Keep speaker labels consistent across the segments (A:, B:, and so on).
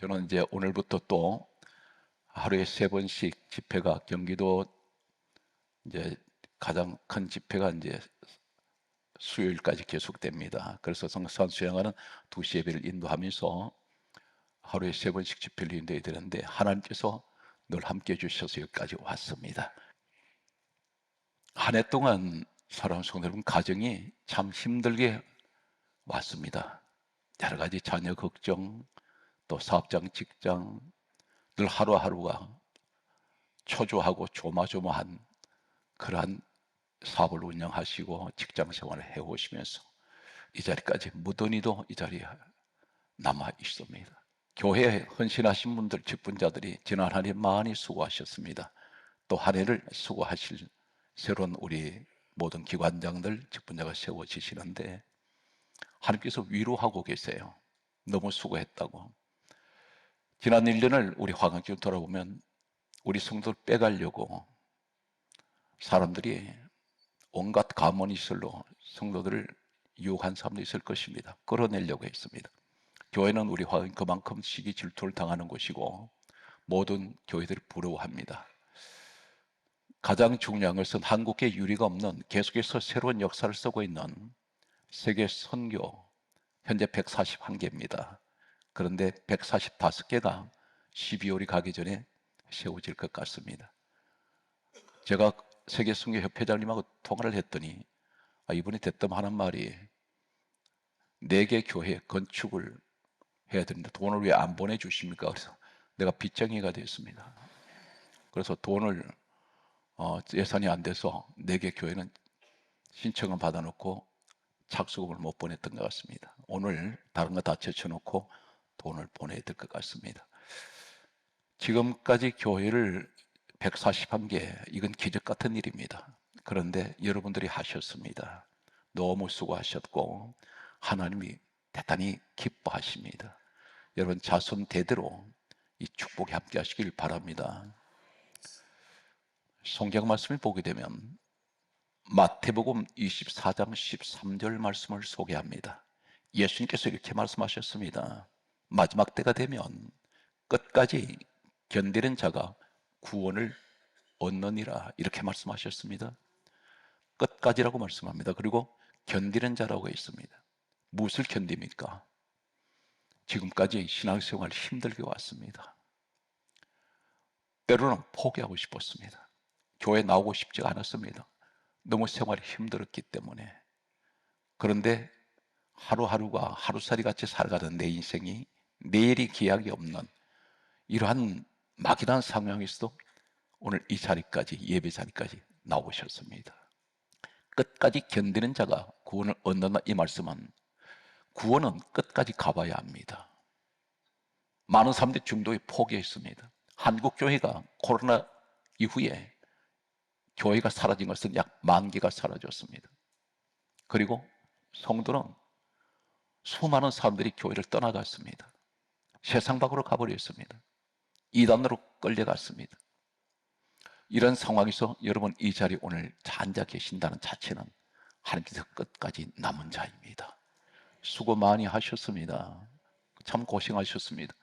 A: 저는 이제 오늘부터 또 하루에 세 번씩 집회가 경기도 이제 가장 큰 집회가 이제 수요일까지 계속됩니다. 그래서 성산 수양하는 두시 예배를 인도하면서 하루에 세 번씩 집회를 인도해야 되는데 하나님께서 늘 함께 해주셔서 여기까지 왔습니다. 한 해 동안 사랑하는 성도 여러분 가정이 참 힘들게 왔습니다. 여러 가지 자녀 걱정, 또 사업장, 직장 늘 하루하루가 초조하고 조마조마한 그러한 사업을 운영하시고 직장 생활을 해오시면서 이 자리까지 무던히도 이 자리에 남아 있습니다. 교회에 헌신하신 분들, 직분자들이 지난 한 해 많이 수고하셨습니다. 또 한 해를 수고하실 새로운 우리 모든 기관장들, 직분자가 세워지시는데 하나님께서 위로하고 계세요. 너무 수고했다고. 지난 1년을 우리 화강교회 돌아보면 우리 성도를 빼가려고 사람들이 온갖 가문이슬로 성도들을 유혹한 사람도 있을 것입니다. 끌어내려고 했습니다. 교회는 우리 화강 그만큼 시기 질투를 당하는 곳이고 모든 교회들이 부러워합니다. 가장 중요한 것은 한국에 유리가 없는 계속해서 새로운 역사를 쓰고 있는 세계 선교 현재 141개입니다. 그런데 145개가 12월이 가기 전에 세워질 것 같습니다. 제가 세계 선교 협회장님하고 통화를 했더니 아, 이분이 대뜸 하는 말이 네 개 교회 건축을 해야 되는데 돈을 왜 안 보내주십니까? 그래서 내가 빚쟁이가 됐습니다. 그래서 돈을 어, 예산이 안 돼서 네 개 교회는 신청을 받아놓고 착수금을 못 보냈던 것 같습니다. 오늘 다른 거 다 제쳐놓고 돈을 보내야 될 것 같습니다. 지금까지 교회를 141개, 이건 기적 같은 일입니다. 그런데 여러분들이 하셨습니다. 너무 수고하셨고, 하나님이 대단히 기뻐하십니다. 여러분 자손 대대로 이 축복에 함께 하시길 바랍니다. 성경 말씀을 보게 되면 마태복음 24장 13절 말씀을 소개합니다. 예수님께서 이렇게 말씀하셨습니다. 마지막 때가 되면 끝까지 견디는 자가 구원을 얻느니라 이렇게 말씀하셨습니다. 끝까지라고 말씀합니다. 그리고 견디는 자라고 했습니다. 무엇을 견딥니까? 지금까지 신앙생활 힘들게 왔습니다. 때로는 포기하고 싶었습니다. 교회 나오고 싶지 않았습니다. 너무 생활이 힘들었기 때문에. 그런데 하루하루가 하루살이 같이 살아가던 내 인생이 내일이 기약이 없는 이러한 막연한 상황에서도 오늘 이 자리까지 예배 자리까지 나오셨습니다. 끝까지 견디는 자가 구원을 얻는다 이 말씀은 구원은 끝까지 가봐야 합니다. 많은 사람들이 중도에 포기했습니다. 한국 교회가 코로나 이후에 교회가 사라진 것은 약 만 개가 사라졌습니다. 그리고 성도는 수많은 사람들이 교회를 떠나갔습니다. 세상 밖으로 가버렸습니다. 이단으로 끌려갔습니다. 이런 상황에서 여러분 이 자리에 오늘 앉아 계신다는 자체는 하나님께서 끝까지 남은 자입니다. 수고 많이 하셨습니다. 참 고생하셨습니다.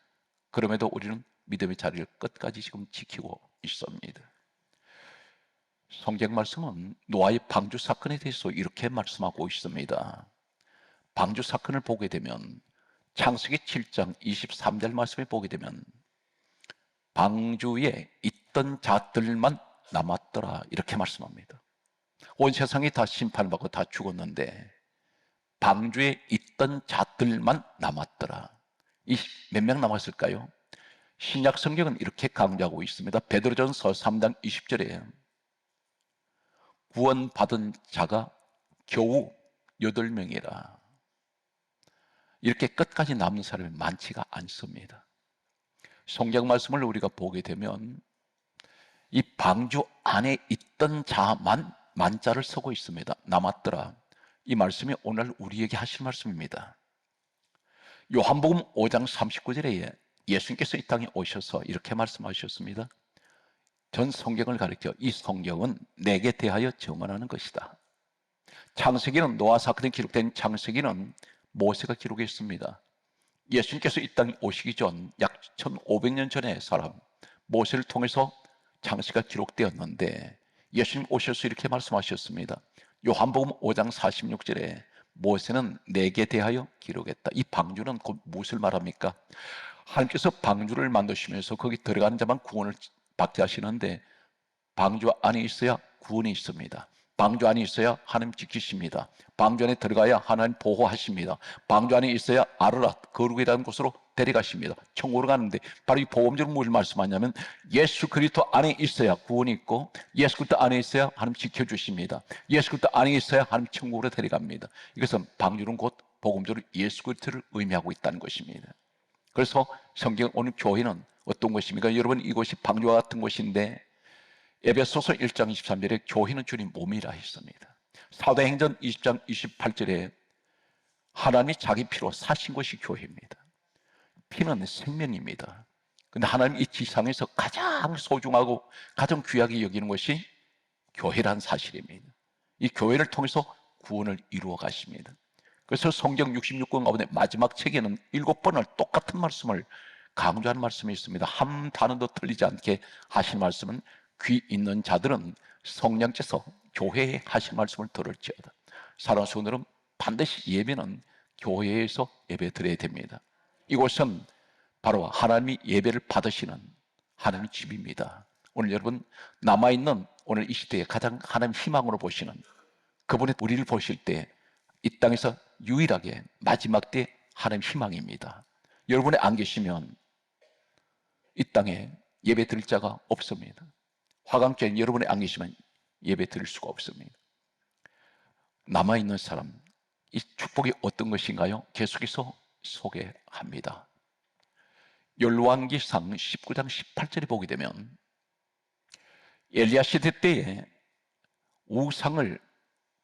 A: 그럼에도 우리는 믿음의 자리를 끝까지 지금 지키고 있습니다. 성경 말씀은 노아의 방주 사건에 대해서 이렇게 말씀하고 있습니다. 방주 사건을 보게 되면 창세기 7장 23절 말씀을 보게 되면 방주에 있던 자들만 남았더라 이렇게 말씀합니다. 온 세상이 다 심판받고 다 죽었는데 방주에 있던 자들만 남았더라. 이 몇 명 남았을까요? 신약 성경은 이렇게 강조하고 있습니다. 베드로전서 3장 20절에 구원받은 자가 겨우 8명이라. 이렇게 끝까지 남는 사람이 많지가 않습니다. 성경 말씀을 우리가 보게 되면 이 방주 안에 있던 자만 만자를 쓰고 있습니다. 남았더라. 이 말씀이 오늘 우리에게 하실 말씀입니다. 요한복음 5장 39절에 예수님께서 이 땅에 오셔서 이렇게 말씀하셨습니다. 전 성경을 가리켜 이 성경은 내게 대하여 증언하는 것이다. 창세기는 노아 사건에 기록된 창세기는 모세가 기록했습니다. 예수님께서 이 땅에 오시기 전 약 1500년 전의 사람 모세를 통해서 장시가 기록되었는데 예수님 오셔서 이렇게 말씀하셨습니다. 요한복음 5장 46절에 모세는 내게 대하여 기록했다. 이 방주는 곧 무엇을 말합니까? 하나님께서 방주를 만드시면서 거기 들어가는 자만 구원을 받게 하시는데 방주 안에 있어야 구원이 있습니다. 방주 안에 있어야 하나님 지키십니다. 방주 안에 들어가야 하나님 보호하십니다. 방주 안에 있어야 아르라 거룩이라는 곳으로 데려가십니다. 천국으로 가는데 바로 이 보험적으로 뭘 말씀하냐면 예수 그리스도 안에 있어야 구원이 있고 예수 그리스도 안에 있어야 하나님 지켜주십니다. 예수 그리스도 안에 있어야 하나님 천국으로 데려갑니다. 이것은 방주는 곧 복음적으로 예수 그리스도를 의미하고 있다는 것입니다. 그래서 성경 오늘 교회는 어떤 것입니까? 여러분 이곳이 방주와 같은 곳인데 에베소서 1장 23절에 교회는 주님 몸이라 했습니다. 사도행전 20장 28절에 하나님이 자기 피로 사신 것이 교회입니다. 피는 생명입니다. 근데 하나님 이 지상에서 가장 소중하고 가장 귀하게 여기는 것이 교회란 사실입니다. 이 교회를 통해서 구원을 이루어 가십니다. 그래서 성경 66권 가운데 마지막 책에는 일곱 번을 똑같은 말씀을 강조하는 말씀이 있습니다. 한 단어도 틀리지 않게 하신 말씀은 귀 있는 자들은 성령께서 교회에 하신 말씀을 들을지어다. 사랑하는 성도들은 반드시 예배는 교회에서 예배 드려야 됩니다. 이곳은 바로 하나님이 예배를 받으시는 하나님의 집입니다. 오늘 여러분 남아있는 오늘 이 시대에 가장 하나님 희망으로 보시는 그분의 우리를 보실 때 이 땅에서 유일하게 마지막 때 하나님 희망입니다. 여러분이 안 계시면 이 땅에 예배 드릴 자가 없습니다. 화강교회 여러분이 안 계시면 예배 드릴 수가 없습니다. 남아있는 사람, 이 축복이 어떤 것인가요? 계속해서 소개합니다. 열왕기상 19장 18절에 보게 되면 엘리야 시대 때에 우상을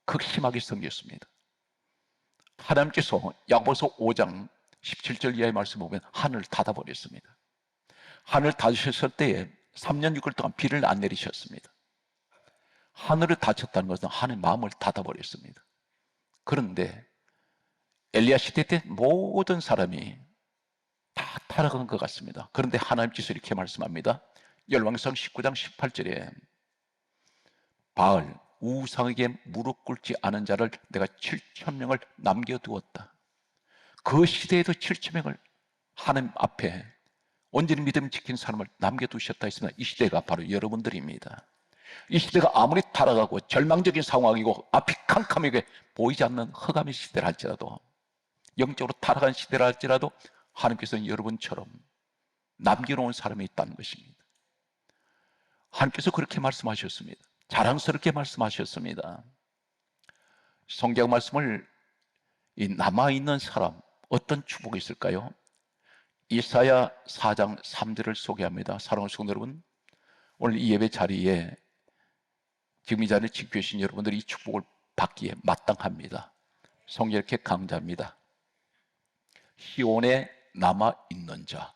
A: 극심하게 섬겼습니다. 하나님께서 야고보서 5장 17절 이하의 말씀 보면 하늘을 닫아버렸습니다. 하늘 닫으셨을 때에 3년 6개월 동안 비를 안 내리셨습니다. 하늘을 닫혔다는 것은 하늘 마음을 닫아버렸습니다. 그런데 엘리야 시대 때 모든 사람이 다 타락한 것 같습니다. 그런데 하나님께서 이렇게 말씀합니다. 열왕성 19장 18절에 바알 우상에게 무릎 꿇지 않은 자를 내가 7천 명을 남겨두었다. 그 시대에도 7천 명을 하나님 앞에 온전히 믿음 지킨 사람을 남겨두셨다 했습니다. 이 시대가 바로 여러분들입니다. 이 시대가 아무리 타락하고 절망적인 상황이고 앞이 캄캄하게 보이지 않는 허감의 시대라 할지라도 영적으로 타락한 시대라 할지라도 하나님께서는 여러분처럼 남겨놓은 사람이 있다는 것입니다. 하나님께서 그렇게 말씀하셨습니다. 자랑스럽게 말씀하셨습니다. 성경 말씀을 이 남아있는 사람 어떤 축복이 있을까요? 이사야 4장 3절을 소개합니다. 사랑하는 성도 여러분, 오늘 이 예배 자리에 지금 이 자리에 계신 여러분들이 이 축복을 받기에 마땅합니다. 이렇게 강자입니다. 시온에 남아 있는 자.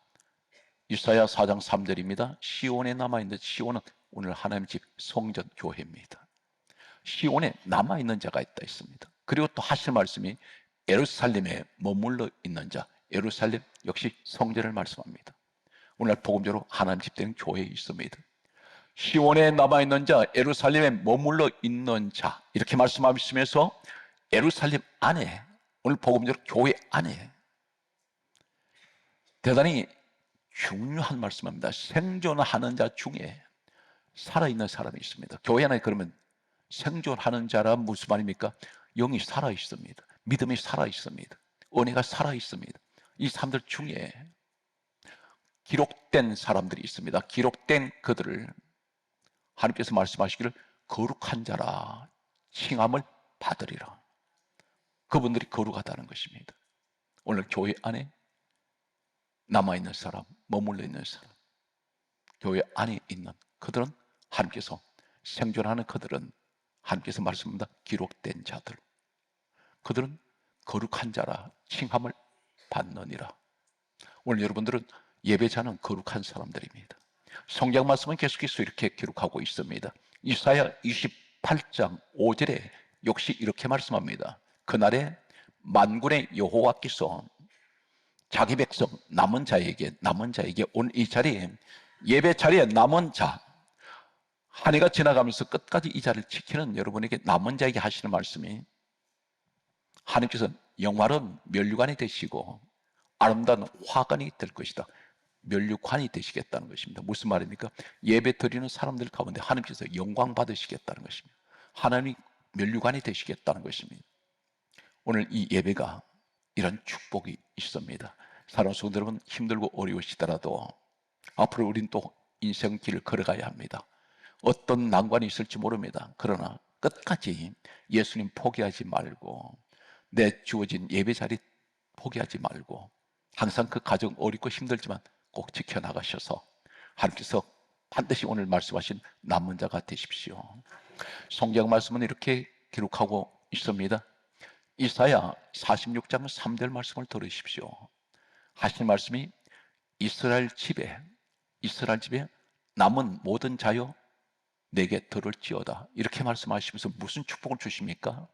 A: 이사야 4장 3절입니다. 시온에 남아 있는 시온은 오늘 하나님 집 성전 교회입니다. 시온에 남아 있는 자가 있다 있습니다. 그리고 또 하실 말씀이 에루살렘에 머물러 있는 자. 예루살렘 역시 성전을 말씀합니다. 오늘 복음적으로 하나님 집되는 교회에 있습니다. 시온에 남아 있는 자, 예루살렘에 머물러 있는 자 이렇게 말씀하시면서 예루살렘 안에 오늘 복음적으로 교회 안에 대단히 중요한 말씀입니다. 생존하는 자 중에 살아있는 사람이 있습니다. 교회 안에 그러면 생존하는 자란 무슨 말입니까? 영이 살아 있습니다. 믿음이 살아 있습니다. 은혜가 살아 있습니다. 이 사람들 중에 기록된 사람들이 있습니다. 기록된 그들을 하나님께서 말씀하시기를 거룩한 자라 칭함을 받으리라. 그분들이 거룩하다는 것입니다. 오늘 교회 안에 남아있는 사람, 머물러 있는 사람, 교회 안에 있는 그들은 하나님께서 생존하는 그들은 하나님께서 말씀합니다. 기록된 자들. 그들은 거룩한 자라 칭함을 받느니라. 오늘 여러분들은 예배자는 거룩한 사람들입니다. 성경 말씀은 계속해서 이렇게 기록하고 있습니다. 이사야 28장 5절에 역시 이렇게 말씀합니다. 그날에 만군의 여호와께서 자기 백성 남은 자에게 남은 자에게 온 이 자리에 예배 자리에 남은 자 한 해가 지나가면서 끝까지 이 자리를 지키는 여러분에게 남은 자에게 하시는 말씀이 하나님께서 영화로운 멸류관이 되시고 아름다운 화관이 될 것이다. 멸류관이 되시겠다는 것입니다. 무슨 말입니까? 예배 드리는 사람들 가운데 하나님께서 영광 받으시겠다는 것입니다. 하나님 멸류관이 되시겠다는 것입니다. 오늘 이 예배가 이런 축복이 있습니다. 사랑하는 성도 여러분 힘들고 어려우시더라도 앞으로 우린 또 인생 길을 걸어가야 합니다. 어떤 난관이 있을지 모릅니다. 그러나 끝까지 예수님 포기하지 말고 내 주어진 예배 자리 포기하지 말고 항상 그 가정 어렵고 힘들지만 꼭 지켜나가셔서 하나님께서 반드시 오늘 말씀하신 남은 자가 되십시오. 성경 말씀은 이렇게 기록하고 있습니다. 이사야 46장 3절 말씀을 들으십시오. 하신 말씀이 이스라엘 집에 이스라엘 집에 남은 모든 자여 내게 들을지어다. 이렇게 말씀하시면서 무슨 축복을 주십니까?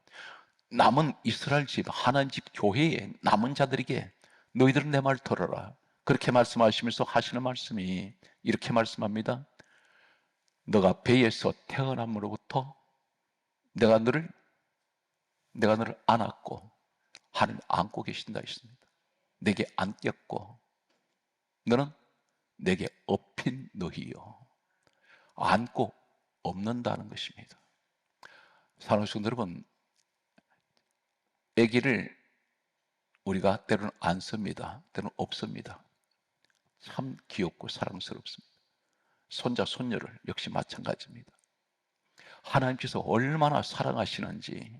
A: 남은 이스라엘 집, 하나님 집 교회에 남은 자들에게 너희들은 내 말 들어라. 그렇게 말씀하시면서 하시는 말씀이 이렇게 말씀합니다. 너가 배에서 태어남으로부터 내가 너를 내가 너를 안았고 하늘 안고 계신다 했습니다. 내게 안겼고 너는 내게 업힌 너희요. 안고 없는다는 것입니다. 사랑하는 여러분, 아기를 우리가 때로는 안 씁니다. 때로는 없습니다. 참 귀엽고 사랑스럽습니다. 손자, 손녀를 역시 마찬가지입니다. 하나님께서 얼마나 사랑하시는지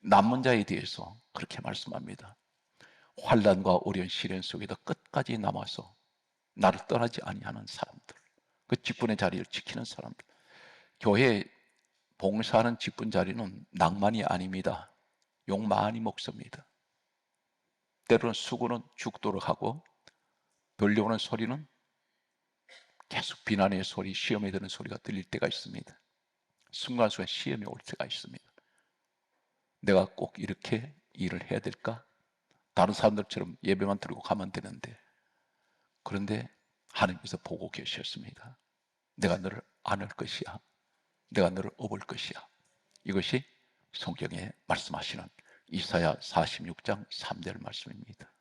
A: 남은 자에 대해서 그렇게 말씀합니다. 환란과 어려운 시련 속에도 끝까지 남아서 나를 떠나지 아니하는 사람들, 그 직분의 자리를 지키는 사람들. 교회 봉사하는 직분 자리는 낭만이 아닙니다. 욕 많이 먹습니다. 때로는 수고는 죽도록 하고 들려오는 소리는 계속 비난의 소리, 시험에 드는 소리가 들릴 때가 있습니다. 순간순간 시험이 올 때가 있습니다. 내가 꼭 이렇게 일을 해야 될까? 다른 사람들처럼 예배만 드리고 가면 되는데 그런데 하나님께서 보고 계셨습니다. 내가 너를 안을 것이야. 내가 너를 업을 것이야. 이것이 성경에 말씀하시는 이사야 46장 3절 말씀입니다.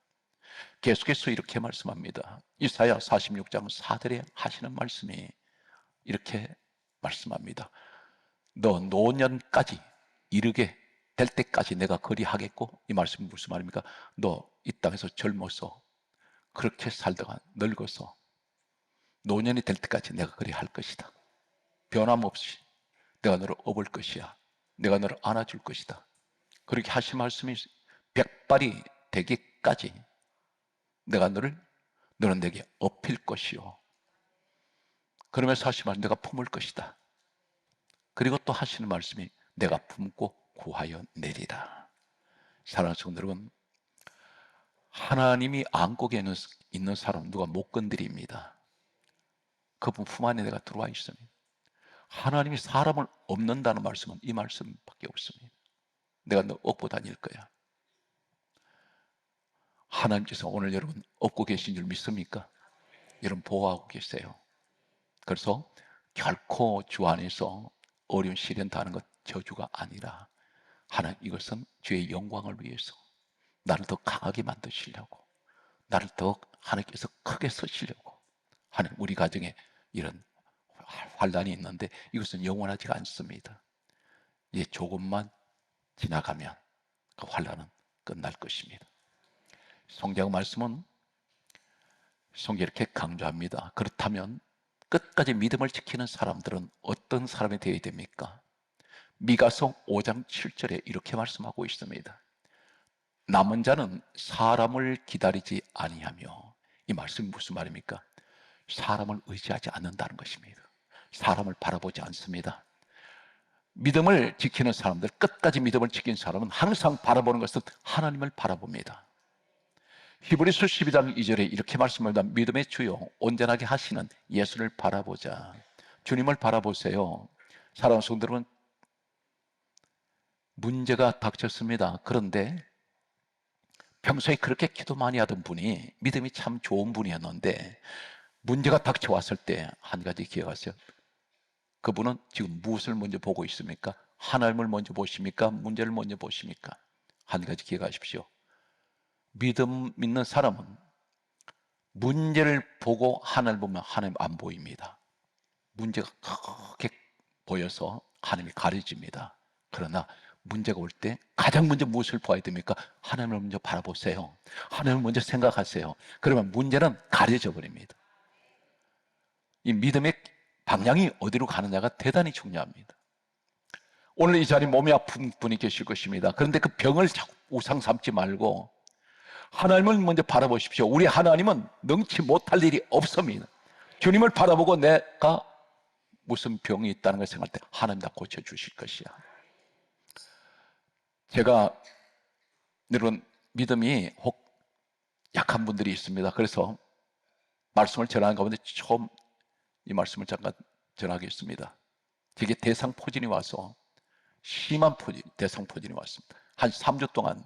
A: 계속해서 이렇게 말씀합니다. 이사야 46장 4절에 하시는 말씀이 이렇게 말씀합니다. 너 노년까지 이르게 될 때까지 내가 거리하겠고 이 말씀이 무슨 말입니까? 너 이 땅에서 젊어서 그렇게 살다가 늙어서 노년이 될 때까지 내가 그리할 것이다. 변함없이 내가 너를 업을 것이야. 내가 너를 안아줄 것이다. 그렇게 하신 말씀이 백발이 되기까지 내가 너를 너는 내게 업힐 것이요. 그러면서 하신 말 내가 품을 것이다. 그리고 또 하시는 말씀이 내가 품고 구하여 내리라. 사랑하는 성도 여러분, 하나님이 안고 있는, 있는 사람 누가 못 건드립니다. 그분 품 안에 내가 들어와 있습니다. 하나님이 사람을 없는다는 말씀은 이 말씀밖에 없습니다. 내가 너 업고 다닐 거야. 하나님께서 오늘 여러분 업고 계신 줄 믿습니까? 여러분 보호하고 계세요. 그래서 결코 주 안에서 어려운 시련 다는 것 저주가 아니라 하나님 이것은 주의 영광을 위해서 나를 더 강하게 만드시려고 나를 더 하나님께서 크게 쓰시려고 하는 우리 가정에 이런 환란이 있는데 이것은 영원하지가 않습니다. 이제 조금만 지나가면 그 환란은 끝날 것입니다. 성경 말씀은 성경 이렇게 강조합니다. 그렇다면 끝까지 믿음을 지키는 사람들은 어떤 사람이 되어야 됩니까? 미가서 5장 7절에 이렇게 말씀하고 있습니다. 남은 자는 사람을 기다리지 아니하며 이 말씀이 무슨 말입니까? 사람을 의지하지 않는다는 것입니다. 사람을 바라보지 않습니다. 믿음을 지키는 사람들, 끝까지 믿음을 지킨 사람은 항상 바라보는 것은 하나님을 바라봅니다. 히브리서 12장 2절에 이렇게 말씀합니다. 믿음의 주요 온전하게 하시는 예수를 바라보자. 주님을 바라보세요. 사랑하는 성도 여러분, 문제가 닥쳤습니다. 그런데 평소에 그렇게 기도 많이 하던 분이 믿음이 참 좋은 분이었는데 문제가 닥쳐왔을 때 한 가지 기억하세요. 그분은 지금 무엇을 먼저 보고 있습니까? 하나님을 먼저 보십니까? 문제를 먼저 보십니까? 한 가지 기억하십시오. 믿음 믿는 사람은 문제를 보고 하나님을 보면 하나님 안 보입니다. 문제가 크게 보여서 하나님이 가려집니다. 그러나 문제가 올 때 가장 먼저 무엇을 봐야 됩니까? 하나님을 먼저 바라보세요. 하나님을 먼저 생각하세요. 그러면 문제는 가려져 버립니다. 이 믿음의 방향이 어디로 가느냐가 대단히 중요합니다. 오늘 이 자리에 몸이 아픈 분이 계실 것입니다. 그런데 그 병을 자꾸 우상 삼지 말고 하나님을 먼저 바라보십시오. 우리 하나님은 능치 못할 일이 없습니다. 주님을 바라보고 내가 무슨 병이 있다는 걸 생각할 때 하나님 다 고쳐주실 것이야. 제가 여러분 믿음이 혹 약한 분들이 있습니다. 그래서 말씀을 전하는 가운데 처음 이 말씀을 잠깐 전하겠습니다. 제게 대상포진이 와서 심한 포진, 대상포진이 왔습니다. 한 3주 동안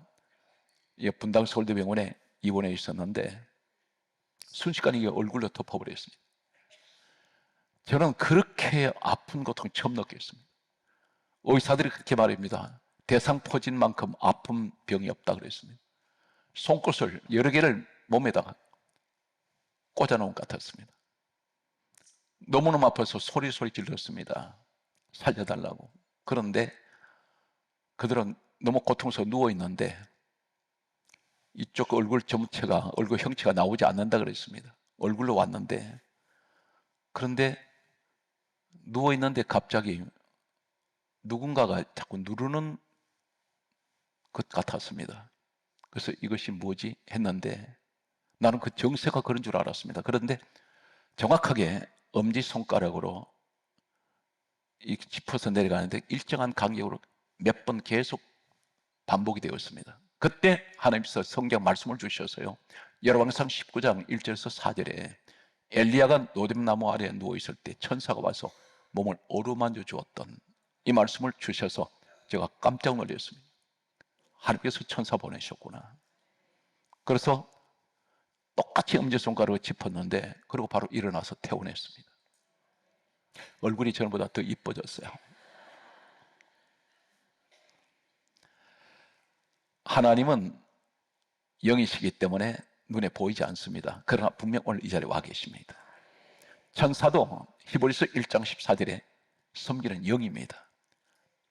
A: 이 분당 서울대병원에 입원해 있었는데 순식간에 이게 얼굴로 덮어버렸습니다. 저는 그렇게 아픈 고통 처음 느꼈습니다. 의사들이 그렇게 말합니다. 대상포진만큼 아픈 병이 없다 그랬습니다. 손끝을 여러 개를 몸에다가 꽂아놓은 것 같았습니다. 너무너무 아파서 소리 소리 질렀습니다. 살려달라고. 그런데 그들은 너무 고통스러워 누워 있는데 이쪽 얼굴 전체가 얼굴 형체가 나오지 않는다 그랬습니다. 얼굴로 왔는데 그런데 누워 있는데 갑자기 누군가가 자꾸 누르는 것 같았습니다. 그래서 이것이 뭐지 했는데 나는 그 정세가 그런 줄 알았습니다. 그런데 정확하게 엄지 손가락으로 이 짚어서 내려가는데 일정한 간격으로 몇 번 계속 반복이 되었습니다. 그때 하나님께서 성경 말씀을 주셔서요. 열왕상 19장 1절에서 4절에 엘리야가 노뎀나무 아래에 누워 있을 때 천사가 와서 몸을 어루만져 주었던 이 말씀을 주셔서 제가 깜짝 놀랐습니다. 하나님께서 천사 보내셨구나. 그래서 똑같이 엄지손가락을 짚었는데 그리고 바로 일어나서 퇴원했습니다. 얼굴이 전보다 더 이뻐졌어요. 하나님은 영이시기 때문에 눈에 보이지 않습니다. 그러나 분명 오늘 이 자리에 와 계십니다. 천사도 히브리서 1장 14절에 섬기는 영입니다.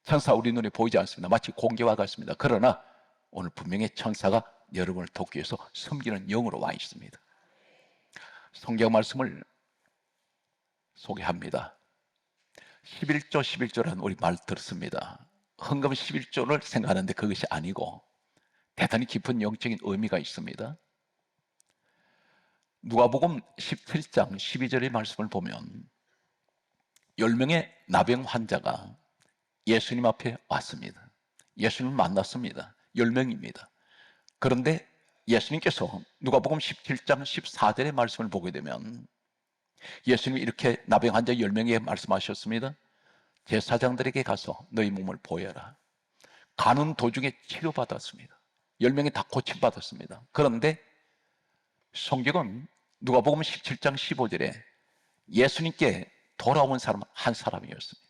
A: 천사 우리 눈에 보이지 않습니다. 마치 공개와 같습니다. 그러나 오늘 분명히 천사가 여러분을 돕기 위해서 섬기는 영으로 와 있습니다. 성경 말씀을 소개합니다. 11조 11조라는 우리 말 들었습니다. 헌금 11조를 생각하는데 그것이 아니고 대단히 깊은 영적인 의미가 있습니다. 누가복음 17장 12절의 말씀을 보면 10명의 나병 환자가 예수님 앞에 왔습니다. 예수님을 만났습니다. 10명입니다. 그런데 예수님께서 누가복음 17장 14절의 말씀을 보게 되면 예수님이 이렇게 나병 환자 10명에게 말씀하셨습니다. 제사장들에게 가서 너희 몸을 보여라. 가는 도중에 치료받았습니다. 10명이 다 고침받았습니다. 그런데 성경은 누가복음 17장 15절에 예수님께 돌아온 사람은 한 사람이었습니다.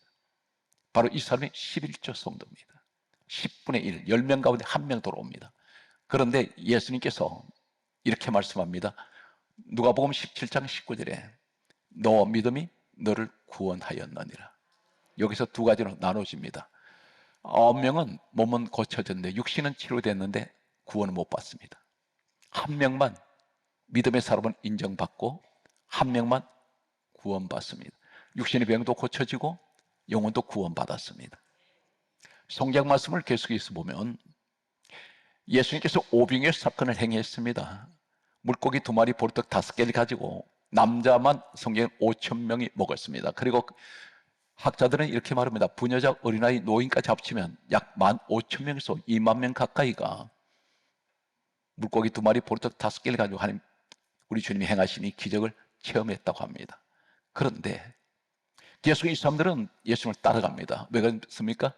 A: 바로 이 사람이 11조 성도입니다. 10분의 1, 10명 가운데 한 명 돌아옵니다. 그런데 예수님께서 이렇게 말씀합니다. 누가복음 17장 19절에 너 믿음이 너를 구원하였느니라. 여기서 두 가지로 나눠집니다. 아홉 명은 몸은 고쳐졌는데 육신은 치료됐는데 구원을 못 받습니다. 한 명만 믿음의 사람은 인정받고 한 명만 구원받습니다. 육신의 병도 고쳐지고 영혼도 구원받았습니다. 성경 말씀을 계속해서 보면 예수님께서 오병의 사건을 행했습니다. 물고기 두 마리 보르떡 다섯 개를 가지고 남자만 성경 5천 명이 먹었습니다. 그리고 학자들은 이렇게 말합니다. 부녀자, 어린아이, 노인까지 합치면 약 1만 5천 명에서 2만 명 가까이가 물고기 두 마리 보르떡 다섯 개를 가지고 하나님 우리 주님이 행하신 이 기적을 체험했다고 합니다. 그런데 계속 이 사람들은 예수님을 따라갑니다. 왜 그렇습니까?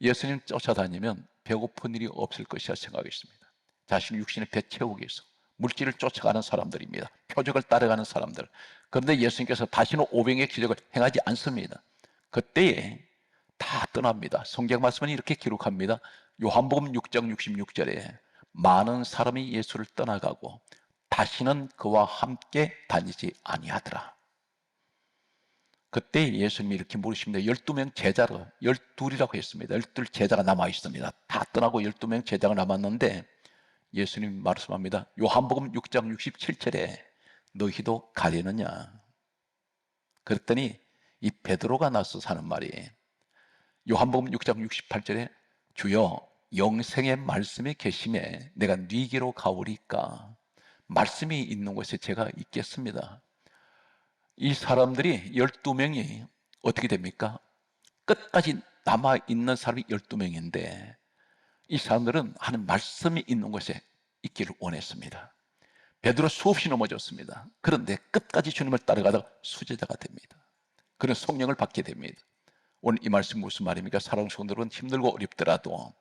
A: 예수님 쫓아다니면 배고픈 일이 없을 것이라 생각했습니다. 자신 육신의 배 채우기 위해서 물질을 쫓아가는 사람들입니다. 표적을 따라가는 사람들. 그런데 예수님께서 다시는 오병의 기적을 행하지 않습니다. 그때에 다 떠납니다. 성경 말씀은 이렇게 기록합니다. 요한복음 6장 66절에 많은 사람이 예수를 떠나가고 다시는 그와 함께 다니지 아니하더라. 그때 예수님이 이렇게 물으십니다. 12명 제자로 12이라고 했습니다. 12 제자가 남아 있습니다. 다 떠나고 12명 제자가 남았는데 예수님 말씀합니다. 요한복음 6장 67절에 너희도 가려느냐? 그랬더니 이 베드로가 나서 사는 말이 요한복음 6장 68절에 주여 영생의 말씀이 계심에 내가 네게로 가오리까 말씀이 있는 곳에 제가 있겠습니다. 이 사람들이 12명이 어떻게 됩니까? 끝까지 남아 있는 사람이 12명인데 이 사람들은 하는 말씀이 있는 곳에 있기를 원했습니다. 베드로 수없이 넘어졌습니다. 그런데 끝까지 주님을 따라가다가 수제자가 됩니다. 그런 성령을 받게 됩니다. 오늘 이 말씀 무슨 말입니까? 사랑하는 성도들은 힘들고 어렵더라도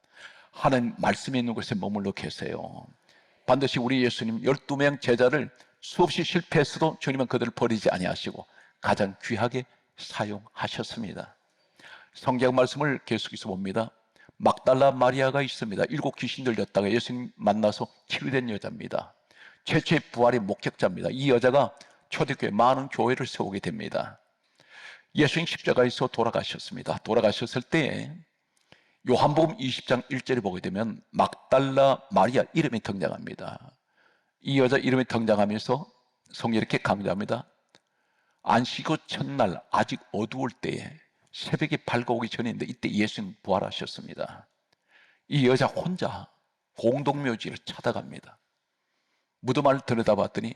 A: 하나님 말씀이 있는 곳에 머물러 계세요. 반드시 우리 예수님 12명 제자를 수없이 실패했어도 주님은 그들을 버리지 아니하시고 가장 귀하게 사용하셨습니다. 성경 말씀을 계속해서 봅니다. 막달라 마리아가 있습니다. 일곱 귀신 들렸다가 예수님 만나서 치유된 여자입니다. 최초의 부활의 목격자입니다. 이 여자가 초대교회 많은 교회를 세우게 됩니다. 예수님 십자가에서 돌아가셨습니다. 돌아가셨을 때 요한복음 20장 1절에 보게 되면 막달라 마리아 이름이 등장합니다. 이 여자 이름이 등장하면서 성경 이렇게 강조합니다. 안식일 첫날 아직 어두울 때에 새벽이 밝아오기 전인데 이때 예수님 부활하셨습니다. 이 여자 혼자 공동묘지를 찾아갑니다. 무덤 안을 들여다봤더니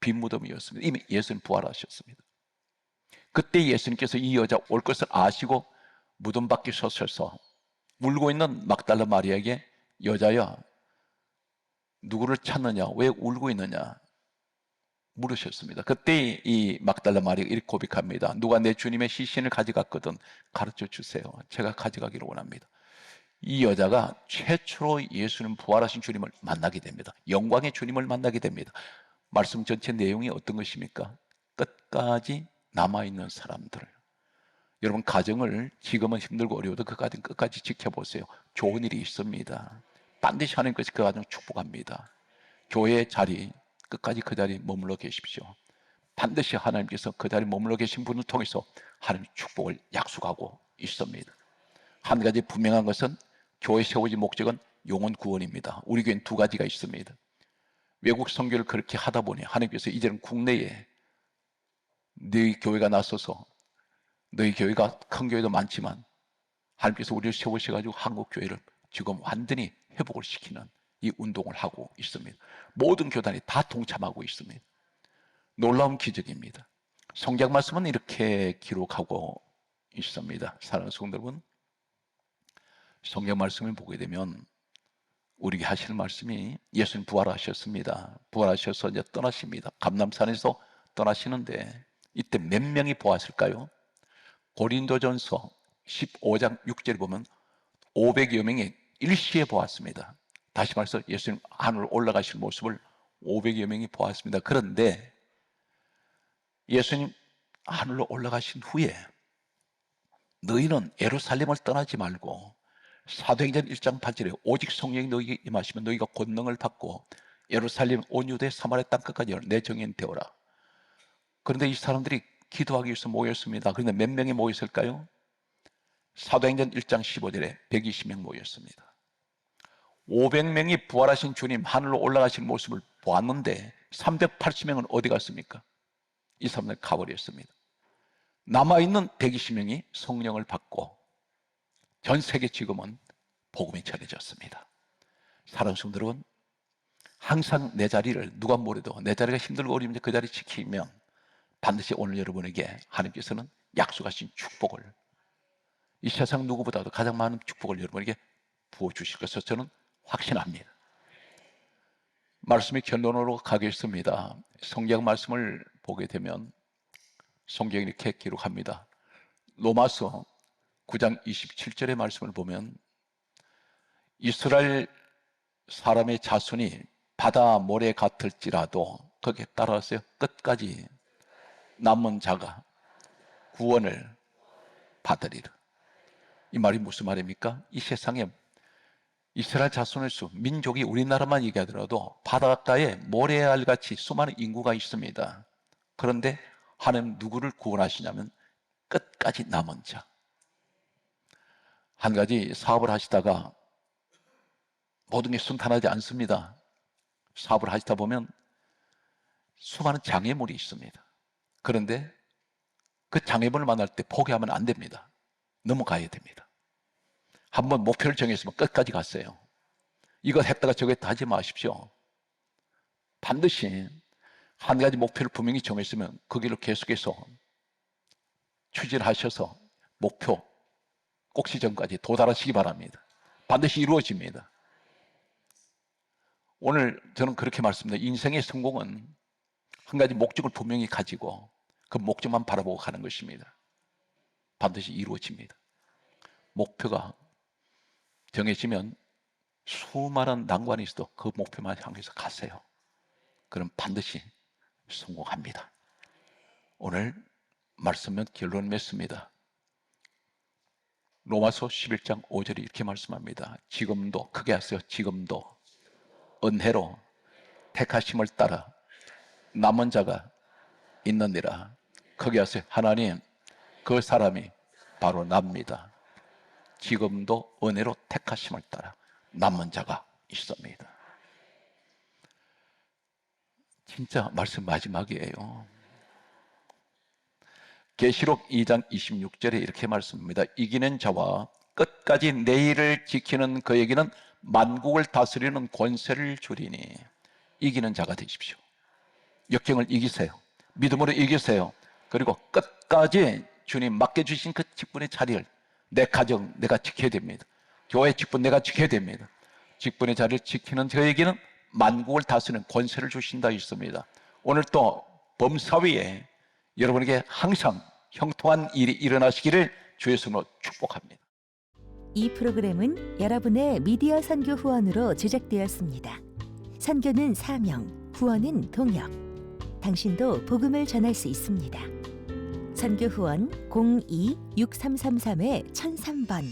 A: 빈 무덤이었습니다. 이미 예수님 부활하셨습니다. 그때 예수님께서 이 여자 올 것을 아시고 무덤 밖에 서셔서 울고 있는 막달라 마리아에게 여자야 누구를 찾느냐 왜 울고 있느냐 물으셨습니다. 그때 이 막달라 마리아가 이렇게 고백합니다. 누가 내 주님의 시신을 가져갔거든 가르쳐 주세요. 제가 가져가기를 원합니다. 이 여자가 최초로 예수님 부활하신 주님을 만나게 됩니다. 영광의 주님을 만나게 됩니다. 말씀 전체 내용이 어떤 것입니까? 끝까지 남아있는 사람들. 여러분, 가정을 지금은 힘들고 어려워도 그 가정 끝까지 지켜보세요. 좋은 일이 있습니다. 반드시 하나님께서 그 가정 축복합니다. 교회의 자리, 끝까지 그 자리에 머물러 계십시오. 반드시 하나님께서 그 자리에 머물러 계신 분을 통해서 하나님 축복을 약속하고 있습니다. 한 가지 분명한 것은 교회 세워진 목적은 영혼 구원입니다. 우리 교회는 두 가지가 있습니다. 외국 선교를 그렇게 하다 보니 하나님께서 이제는 국내에 너희 교회가 나서서 너희 교회가 큰 교회도 많지만 하나님께서 우리를 세우셔가지고 한국 교회를 지금 완전히 회복을 시키는 이 운동을 하고 있습니다. 모든 교단이 다 동참하고 있습니다. 놀라운 기적입니다. 성경 말씀은 이렇게 기록하고 있습니다. 사랑하는 성도 여러분, 성경 말씀을 보게 되면 우리에게 하시는 말씀이 예수님 부활하셨습니다. 부활하셔서 이제 떠나십니다. 감남산에서 떠나시는데 이때 몇 명이 보았을까요? 고린도전서 15장 6절에 보면 500여 명이 일시에 보았습니다. 다시 말해서 예수님 하늘 올라가실 모습을 500여 명이 보았습니다. 그런데 예수님 하늘로 올라가신 후에 너희는 예루살렘을 떠나지 말고 사도행전 1장 8절에 오직 성령이 너희에게 임하시면 너희가 권능을 받고 예루살렘 온 유대 사마리아 땅 끝까지 내 정인 되어라. 그런데 이 사람들이 기도하기 위해서 모였습니다. 그런데 몇 명이 모였을까요? 사도행전 1장 15절에 120명 모였습니다. 500명이 부활하신 주님 하늘로 올라가신 모습을 보았는데 380명은 어디 갔습니까? 이 사람들 가버렸습니다. 남아있는 120명이 성령을 받고 전 세계 지금은 복음이 전해졌습니다. 사랑하는 성도 여러분, 항상 내 자리를 누가 뭐래도 내 자리가 힘들고 어려우면 그 자리 지키면 반드시 오늘 여러분에게 하나님께서는 약속하신 축복을 이 세상 누구보다도 가장 많은 축복을 여러분에게 부어주실 것을 저는 확신합니다. 말씀의 결론으로 가겠습니다. 성경 말씀을 보게 되면 성경이 이렇게 기록합니다. 로마서 9장 27절의 말씀을 보면 이스라엘 사람의 자손이 바다 모래 같을지라도 거기에 따라서요 끝까지 남은 자가 구원을 받으리라. 이 말이 무슨 말입니까? 이 세상에 이스라엘 자손의 수, 민족이 우리나라만 얘기하더라도 바닷가에 모래알 같이 수많은 인구가 있습니다. 그런데 하나님 누구를 구원하시냐면 끝까지 남은 자. 한 가지 사업을 하시다가 모든 게 순탄하지 않습니다. 사업을 하시다 보면 수많은 장애물이 있습니다. 그런데 그 장애물을 만날 때 포기하면 안 됩니다. 넘어가야 됩니다. 한번 목표를 정했으면 끝까지 갔어요. 이거 했다가 저거 했다 하지 마십시오. 반드시 한 가지 목표를 분명히 정했으면 그 길로 계속해서 추진을 하셔서 목표 꼭 시점까지 도달하시기 바랍니다. 반드시 이루어집니다. 오늘 저는 그렇게 말씀드립니다. 인생의 성공은 한 가지 목적을 분명히 가지고 그 목적만 바라보고 가는 것입니다. 반드시 이루어집니다. 목표가 정해지면 수많은 난관이 있어도 그 목표만 향해서 가세요. 그럼 반드시 성공합니다. 오늘 말씀은 결론 맺습니다. 로마서 11장 5절에 이렇게 말씀합니다. 지금도 크게 하세요. 지금도 은혜로 택하심을 따라 남은 자가 있느니라. 크게 하세요. 하나님 그 사람이 바로 납니다. 지금도 은혜로 택하심을 따라 남은 자가 있습니다. 진짜 말씀 마지막이에요. 계시록 2장 26절에 이렇게 말씀합니다. 이기는 자와 끝까지 내일을 지키는 그에게는 만국을 다스리는 권세를 주리니 이기는 자가 되십시오. 역경을 이기세요. 믿음으로 이기세요. 그리고 끝까지 주님 맡겨주신 그 직분의 자리를 내 가정 내가 지켜야 됩니다. 교회 직분 내가 지켜야 됩니다. 직분의 자리를 지키는 저에게는 만국을 다스리는 권세를 주신다 있습니다. 오늘 또 범사위에 여러분에게 항상 형통한 일이 일어나시기를 주의 손으로 축복합니다.
B: 이 프로그램은 여러분의 미디어 선교 후원으로 제작되었습니다. 선교는 사명, 후원은 동역. 당신도 복음을 전할 수 있습니다. 선교 후원 02-6333-1003번